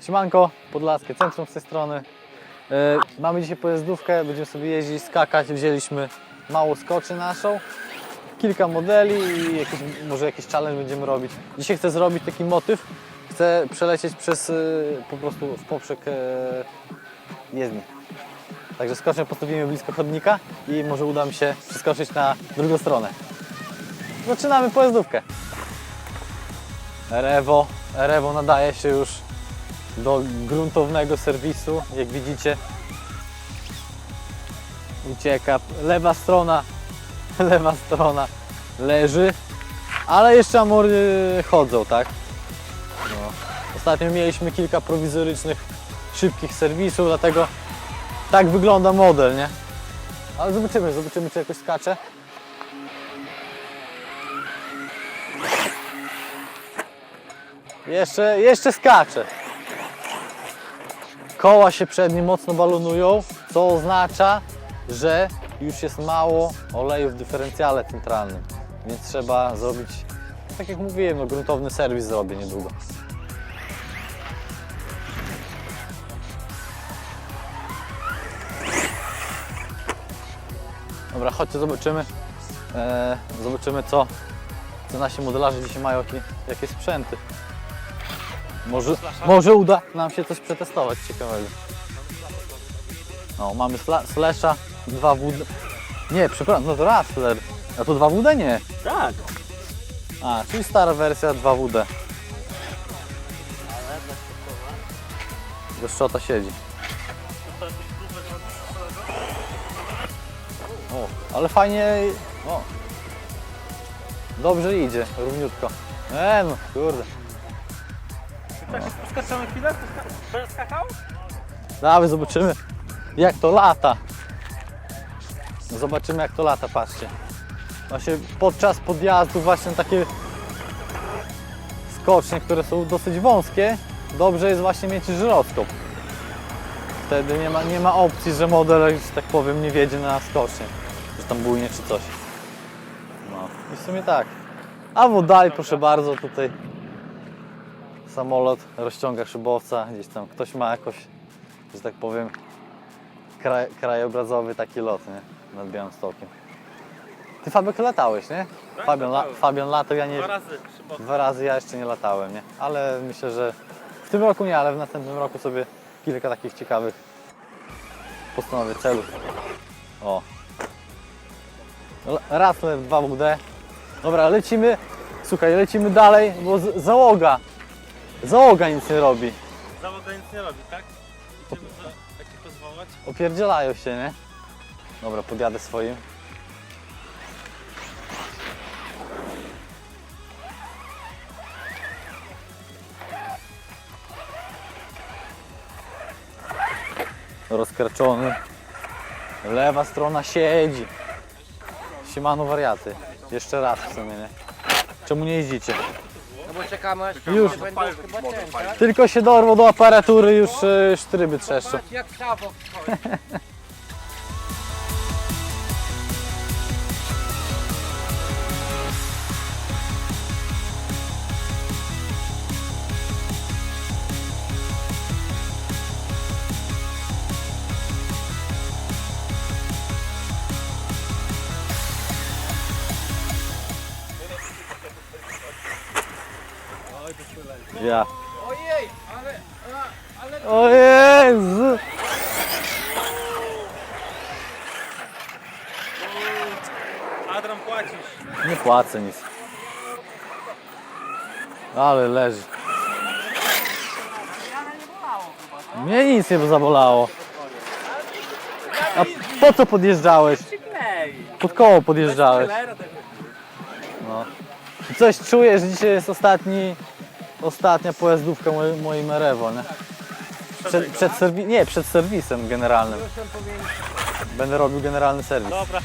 Siemanko, Podlaskie Centrum z tej strony. E, Mamy dzisiaj pojazdówkę, będziemy sobie jeździć, skakać. Wzięliśmy małą skoczy naszą, kilka modeli i jakiś, może jakiś challenge będziemy robić. Dzisiaj chcę zrobić taki motyw. Chcę przelecieć przez, e, po prostu w poprzek e, jezdni. Także skocznię postawimy blisko chodnika i może uda mi się przeskoczyć na drugą stronę. Zaczynamy pojazdówkę. Rewo, Rewo nadaje się już do gruntownego serwisu. Jak widzicie, ucieka. Lewa strona, lewa strona leży, ale jeszcze amory chodzą, tak? No. Ostatnio mieliśmy kilka prowizorycznych, szybkich serwisów, dlatego tak wygląda model, nie? Ale zobaczymy, zobaczymy czy jakoś skacze. Jeszcze, jeszcze skacze. Koła się przednie mocno balonują, co oznacza, że już jest mało oleju w dyferencjale centralnym. Więc trzeba zrobić, tak jak mówiłem, no, gruntowny serwis zrobię niedługo. Dobra, chodźcie zobaczymy. E, zobaczymy co, co nasi modelarze dzisiaj mają, jakie, jakie sprzęty. Może, może uda nam się coś przetestować ciekawego. No, mamy sla, slasha, 2WD. Nie, przepraszam, no to Rassler. A to 2WD nie. Tak. A, czyli stara wersja 2WD. Do szczota siedzi. O, ale fajnie. O. Dobrze idzie, równiutko. E no, kurde. Poskaczamy chwilę? Dawaj, zobaczymy jak to lata. No Zobaczymy jak to lata, patrzcie. Właśnie podczas podjazdu właśnie takie skocznie, które są dosyć wąskie, dobrze jest właśnie mieć żyroskop. Wtedy nie ma, nie ma opcji, że model, że tak powiem, nie wiedzie na skocznie, że tam bujnie czy coś. No i w sumie tak. A dalej, proszę bardzo, tutaj samolot rozciąga szybowca, gdzieś tam ktoś ma jakoś, że tak powiem, kraj, krajobrazowy taki lot, nie? Nad Białymstokiem. Ty Fabek latałeś, nie? Tak, Fabian, la. Fabian latał, ja nie... Dwa razy szybko. Dwa razy ja jeszcze nie latałem, nie? Ale myślę, że w tym roku nie, ale w następnym roku sobie kilka takich ciekawych postanowię celów. O. L- Rassler 2WD. Dobra, lecimy. Słuchaj, lecimy dalej, bo załoga. Załoga nic nie robi. Załoga nic nie robi, tak? Idziemy za, jak się pozwołać? Opierdzielają się, nie? Dobra, podjadę swoim. Rozkraczony. Lewa strona siedzi. Siemano wariaty. Jeszcze raz w sumie, nie? Czemu nie jeździcie? No bo czekamy aż Już. się będą chyba ten, tak? Tylko się dorwą do aparatury, już y, sztryby trzeszczą. Patrz jak szafok wchodzi. Ja. Ojej, ale, ale O Jezu! Adram płacisz. Nie płacę nic. Ale leży. Mnie nic nie zabolało. A po co podjeżdżałeś? Pod koło podjeżdżałeś. No. Coś czuję, że dzisiaj jest ostatni, ostatnia pojazdówka mojej, mojej Merewo, nie? Przed, przed serwi- nie, przed serwisem generalnym. Będę robił generalny serwis. Dobra.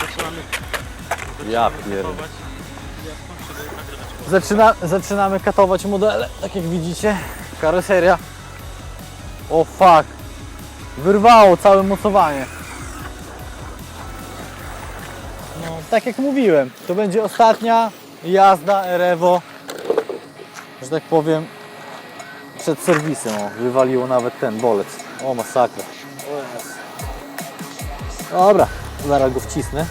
Zaczynamy Ja pierdolę. kupować. Ja skończę nagrywać. Zaczyna, zaczynamy katować modele, tak jak widzicie. Karoseria. O fuck. Wyrwało całe mocowanie. Tak jak mówiłem, to będzie ostatnia jazda Erevo, że tak powiem, przed serwisem. O, wywaliło nawet ten bolec. O, masakra. Dobra, zaraz go wcisnę.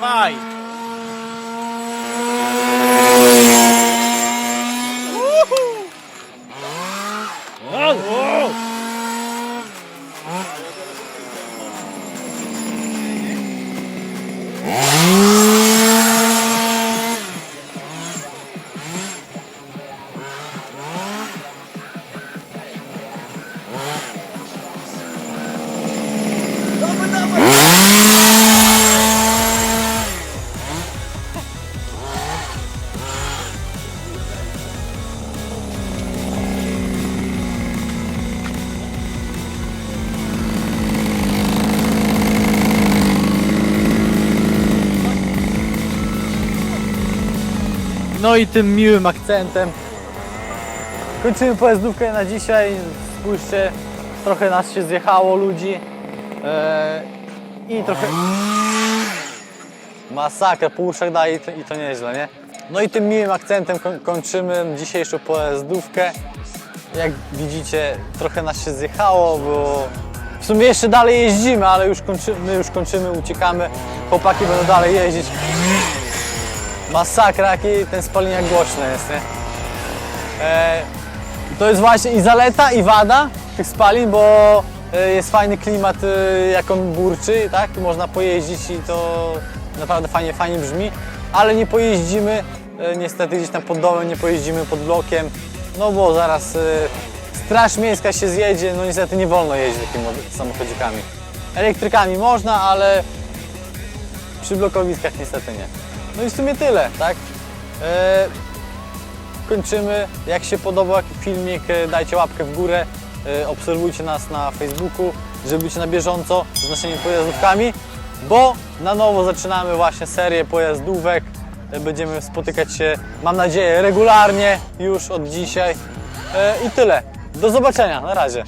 Dawaj, No i tym miłym akcentem kończymy pojazdówkę na dzisiaj. Spójrzcie, trochę nas się zjechało ludzi eee, i trochę masakra, uszach daje i to, nieźle, nie? No i tym miłym akcentem koń, kończymy dzisiejszą pojazdówkę. Jak widzicie, trochę nas się zjechało, bo w sumie jeszcze dalej jeździmy, ale już kończymy, my już kończymy, uciekamy. Chłopaki będą dalej jeździć. Masakra, jaki ten spaliniak głośny jest, nie? E, to jest właśnie i zaleta, i wada tych spalin, bo e, jest fajny klimat, e, jak on burczy, tak? Można pojeździć i to naprawdę fajnie, fajnie brzmi, ale nie pojeździmy, e, niestety gdzieś tam pod domem, nie pojeździmy pod blokiem, no bo zaraz straż miejska się zjedzie, no niestety nie wolno jeździć takimi samochodzikami. Elektrykami można, ale przy blokowiskach niestety nie. No i w sumie tyle, tak? E, kończymy. Jak się podobał filmik, e, dajcie łapkę w górę. E, obserwujcie nas na Facebooku, żeby być na bieżąco z naszymi pojazdówkami, bo na nowo zaczynamy właśnie serię pojazdówek. E, Będziemy spotykać się, mam nadzieję, regularnie już od dzisiaj. I tyle. Do zobaczenia. Na razie.